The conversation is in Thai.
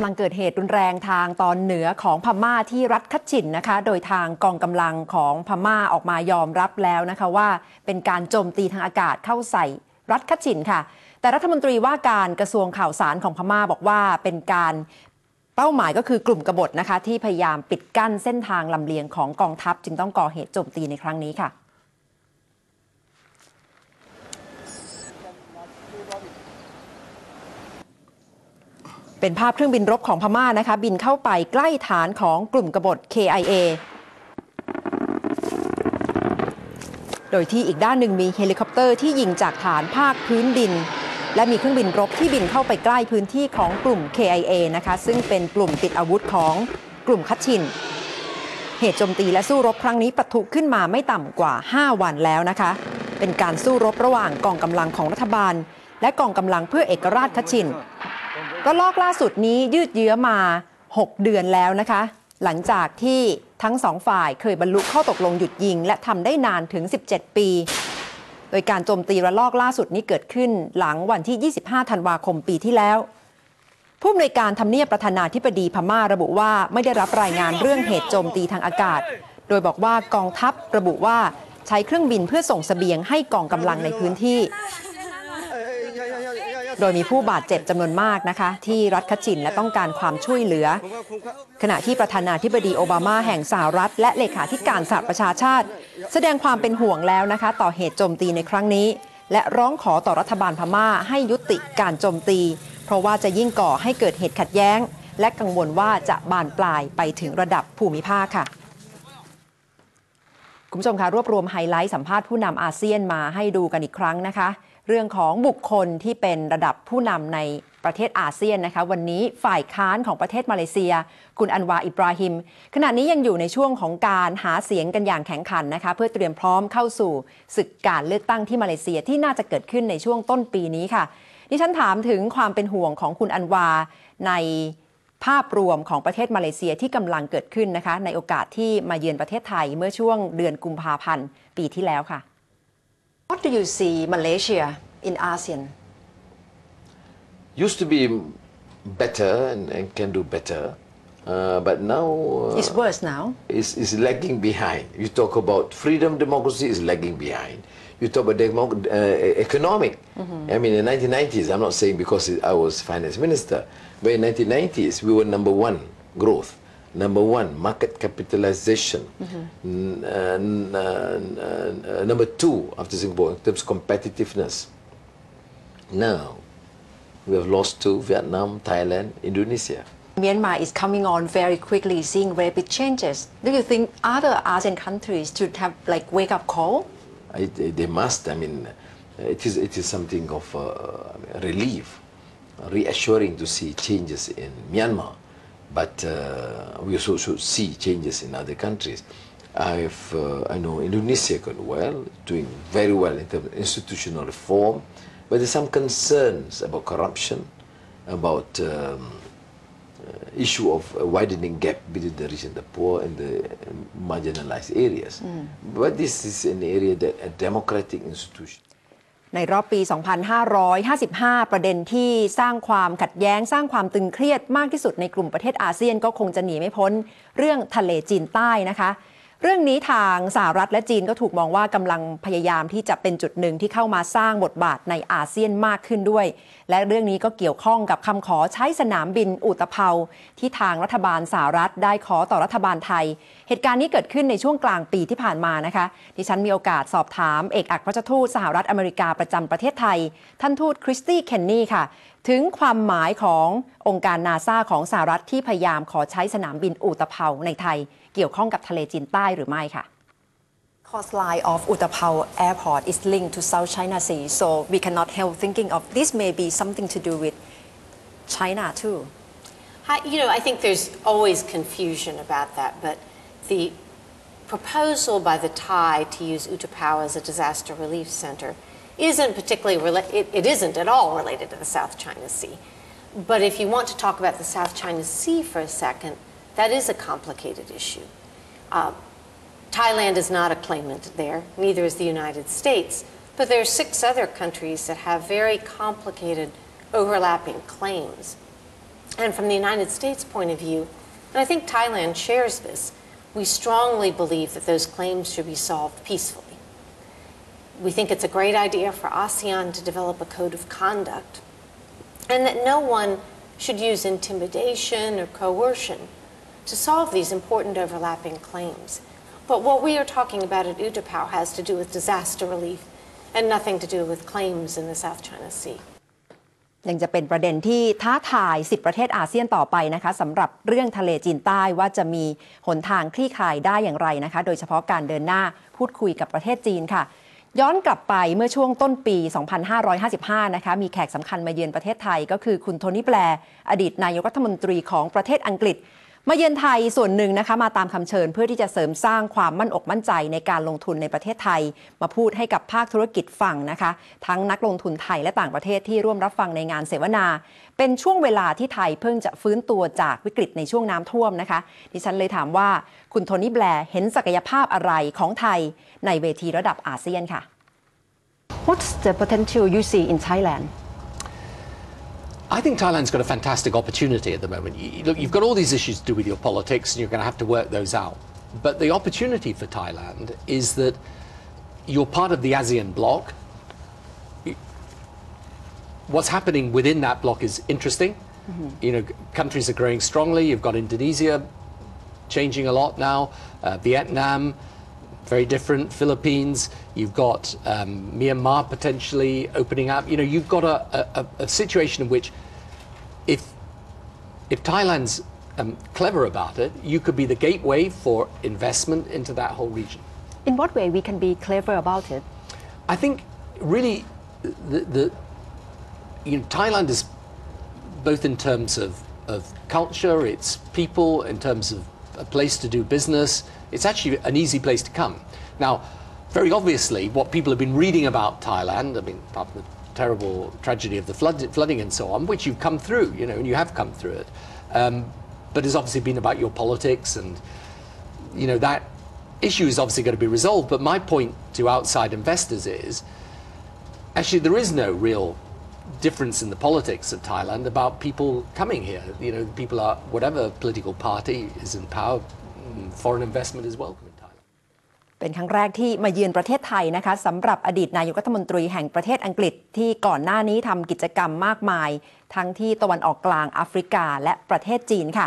ำลังเกิดเหตุรุนแรงทางตอนเหนือของพม่าที่รัฐคัดฉินนะคะ โดยทางกองกำลังของพม่าออกมายอมรับแล้วนะคะว่า เป็นการโจมตีทางอากาศเข้าใส่รัฐคัดฉินค่ะ แต่รัฐมนตรีว่าการกระทรวงข่าวสารของพม่าบอกว่าเป็นการเป้าหมายก็คือกลุ่มกบฏนะคะ ที่พยายามปิดกั้นเส้นทางลำเลียงของกองทัพ จึงต้องก่อเหตุโจมตีในครั้งนี้ค่ะ เป็นภาพเครื่องบินรบของพม่านะคะ บินเข้าไปใกล้ฐานของกลุ่มกบฏ KIA โดยที่อีกด้านหนึ่งมีเฮลิคอปเตอร์ที่ยิงจากฐานภาคพื้นดิน และมีเครื่องบินรบที่บินเข้าไปใกล้พื้นที่ของกลุ่ม KIA นะคะ ซึ่งเป็นกลุ่มติดอาวุธของกลุ่มคัตชิน เหตุโจมตีและสู้รบครั้งนี้ปะทุขึ้นมาไม่ต่ำกว่า 5 วันแล้วนะคะ เป็นการสู้รบระหว่างกองกำลังของรัฐบาล และกองกำลังเพื่อเอกราชคัตชิน ก็ลอกล่าสุดนี้ยืดเยื้อมา 6 เดือนแล้วนะคะ หลังจากที่ทั้งสองฝ่ายเคยบรรลุข้อตกลงหยุดยิง และทำได้นานถึง 17 ปี โดยการโจมตีระลอกล่าสุดนี้เกิดขึ้นหลังวันที่ 25 ธันวาคมปีที่แล้ว ผู้อำนวยการทำเนียบประธานาธิบดีพม่าระบุว่าไม่ได้รับรายงานเรื่องเหตุโจมตีทางอากาศ โดยบอกว่ากองทัพระบุว่าใช้เครื่องบินเพื่อส่งสเสบียงให้กองกำลังในพื้นที่ โดยมีผู้บาดเจ็บจำนวนมากนะคะ ที่รัฐคัชินและต้องการความช่วยเหลือ ขณะที่ประธานาธิบดีโอบามาแห่งสหรัฐ และเลขาธิการสหประชาชาติ แสดงความเป็นห่วงแล้วนะคะ ต่อเหตุโจมตีในครั้งนี้ และร้องขอต่อรัฐบาลพม่าให้ยุติการโจมตี เพราะว่าจะยิ่งก่อให้เกิดเหตุขัดแย้ง และกังวลว่าจะบานปลายไปถึงระดับภูมิภาคค่ะคุณผู้ชมคะรวบรวมไฮไลท์สัมภาษณ์ผู้นำอาเซียนมาให้ดูกันอีกครั้งนะคะ เรื่องของบุคคลที่เป็นระดับผู้นำในประเทศอาเซียนนะคะวันนี้ฝ่ายค้านของประเทศมาเลเซีย คุณอันวาอิบราฮิม ขณะนี้ยังอยู่ในช่วงของการหาเสียงกันอย่างแข็งขันนะคะเพื่อเตรียมพร้อมเข้าสู่ศึกการเลือกตั้งที่มาเลเซียที่น่าจะเกิดขึ้นในช่วงต้นปีนี้ค่ะ ดิฉันถามถึงความเป็นห่วงของคุณอันวาในภาพรวมของประเทศมาเลเซียที่กำลังเกิดขึ้นนะคะในโอกาสที่มาเยือนประเทศไทยเมื่อช่วงเดือนกุมภาพันธ์ปีที่แล้วค่ะ What do you see Malaysia in ASEAN used to be better and, and can do better, uh, but now uh, It's worse now It's, is lagging behind. You talk about freedom, democracy is lagging behind. You talk about democ- uh, economic. I mean, in the 1990s, I'm not saying because I was finance minister, but in 1990s we were number one growth, number one market capitalization, n- uh, n- uh, uh, number two after Singapore in terms of competitiveness. Now we have lost to Vietnam, Thailand, Indonesia. Myanmar is coming on very quickly, seeing rapid changes. Do you think other ASEAN countries should have like wake up call? I, they must. I mean, it is it is something of uh, relief, reassuring to see changes in Myanmar, but uh, we also should see changes in other countries. I've uh, I know Indonesia going well, doing very well in terms of institutional reform, but there's some concerns about corruption, about um, uh, issue of a widening gap between the rich and the poor and the marginalized areas. But this is an area that a democratic institution. ในรอบปี 2555 ประเด็นที่สร้างความขัดแย้ง สร้างความตึงเครียดมากที่สุดในกลุ่มประเทศอาเซียนก็คงจะหนีไม่พ้น เรื่องทะเลจีนใต้นะคะ เรื่องนี้ทางสหรัฐและจีนก็ถูกมองว่ากำลังพยายามที่จะเป็นจุดหนึ่งที่เข้ามาสร้างบทบาทในอาเซียนมากขึ้นด้วย และเรื่องนี้ก็เกี่ยวข้องกับคำขอใช้สนามบินอุตภเปาที่ทางรัฐบาลสหรัฐได้ขอต่อรัฐบาลไทย เหตุการณ์นี้เกิดขึ้นในช่วงกลางปีที่ผ่านมานะคะดิฉันมีโอกาสสอบถามเอกอัครราชทูตสหรัฐอเมริกาประจำประเทศไทย ท่านทูตคริสตี้เคนนี่ค่ะถึงความหมายขององค์การนาซาของสหรัฐที่พยายามขอใช้สนามบินอุตภเปาในไทย เกี่ยวข้องกับทะเลจีนใต้หรือไม่ค่ะ Coastline of Utapao Airport is linked to South China Sea, so we cannot help thinking of this may be something to do with China too. I, you know, I think there's always confusion about that, but the proposal by the Thai to use Utapao as a disaster relief center isn't particularly it, it isn't at all related to the South China Sea. But if you want to talk about the South China Sea for a second, that is a complicated issue. Uh, Thailand is not a claimant there, neither is the United States, but there are six other countries that have very complicated overlapping claims. And from the United States point of view, and I think Thailand shares this, we strongly believe that those claims should be solved peacefully We think it's a great idea for ASEAN to develop a code of conduct, and that no one should use intimidation or coercion to solve these important overlapping claims. But what we are talking about at Utapao has to do with disaster relief and nothing to do with claims in the South China Sea. ยังจะเป็นประเด็นที่ท้าทาย 10 ประเทศอาเซียนต่อไปนะคะสำหรับเรื่องทะเลจีนใต้ว่าจะมีหนทางคลี่คลายได้อย่างไรนะคะ โดยเฉพาะการเดินหน้าพูดคุยกับประเทศจีนค่ะ ย้อนกลับไปเมื่อช่วงต้นปี 2555 นะคะ มีแขกสำคัญมาเยือนประเทศไทยก็คือคุณโทนี่แบลอดีตนายกรัฐมนตรีของประเทศอังกฤษ มาเยือนไทยส่วนหนึ่งนะคะมาตามคำเชิญ เพื่อที่จะเสริมสร้างความมั่นอกมั่นใจในการลงทุนในประเทศไทย มาพูดให้กับภาคธุรกิจฟังนะคะ ทั้งนักลงทุนไทยและต่างประเทศที่ร่วมรับฟังในงานเสวนา เป็นช่วงเวลาที่ไทยเพิ่งจะฟื้นตัวจากวิกฤตในช่วงน้ำท่วมนะคะ ดิฉันเลยถามว่าคุณโทนี่แบร์เห็นศักยภาพอะไรของไทยในเวทีระดับอาเซียนค่ะ What's the potential you see in Thailand I think Thailand's got a fantastic opportunity at the moment. You, look, you've got all these issues to do with your politics, and you're going to have to work those out. But the opportunity for Thailand is that you're part of the ASEAN bloc. What's happening within that bloc is interesting. Mm-hmm. You know, countries are growing strongly. You've got Indonesia changing a lot now, uh, Vietnam, very different. Philippines, you've got um, Myanmar potentially opening up. You know, you've got a, a, a situation in which, if if Thailand's um, clever about it, you could be the gateway for investment into that whole region. In what way we can be clever about it? I think really the, the you know Thailand is both in terms of of culture, its people, in terms of a place to do business it's actually an easy place to come. Now, very obviously, what people have been reading about Thailand, I mean, apart from the terrible tragedy of the flood, flooding and so on, which you've come through, you know, and you have come through it, um, but it's obviously been about your politics and, you know, that issue is obviously going to be resolved. But my point to outside investors is actually there is no real difference in the politics of Thailand about people coming here. You know, people are, whatever political party is in power, foreign investment is welcome in Thailand. เป็นครั้งแรกที่มาเยือนประเทศไทยนะคะสำหรับอดีตนายกรัฐมนตรีแห่งประเทศอังกฤษที่ก่อนหน้านี้ทำกิจกรรมมากมาย ทั้งที่ตะวันออกกลางแอฟริกาและประเทศจีนค่ะ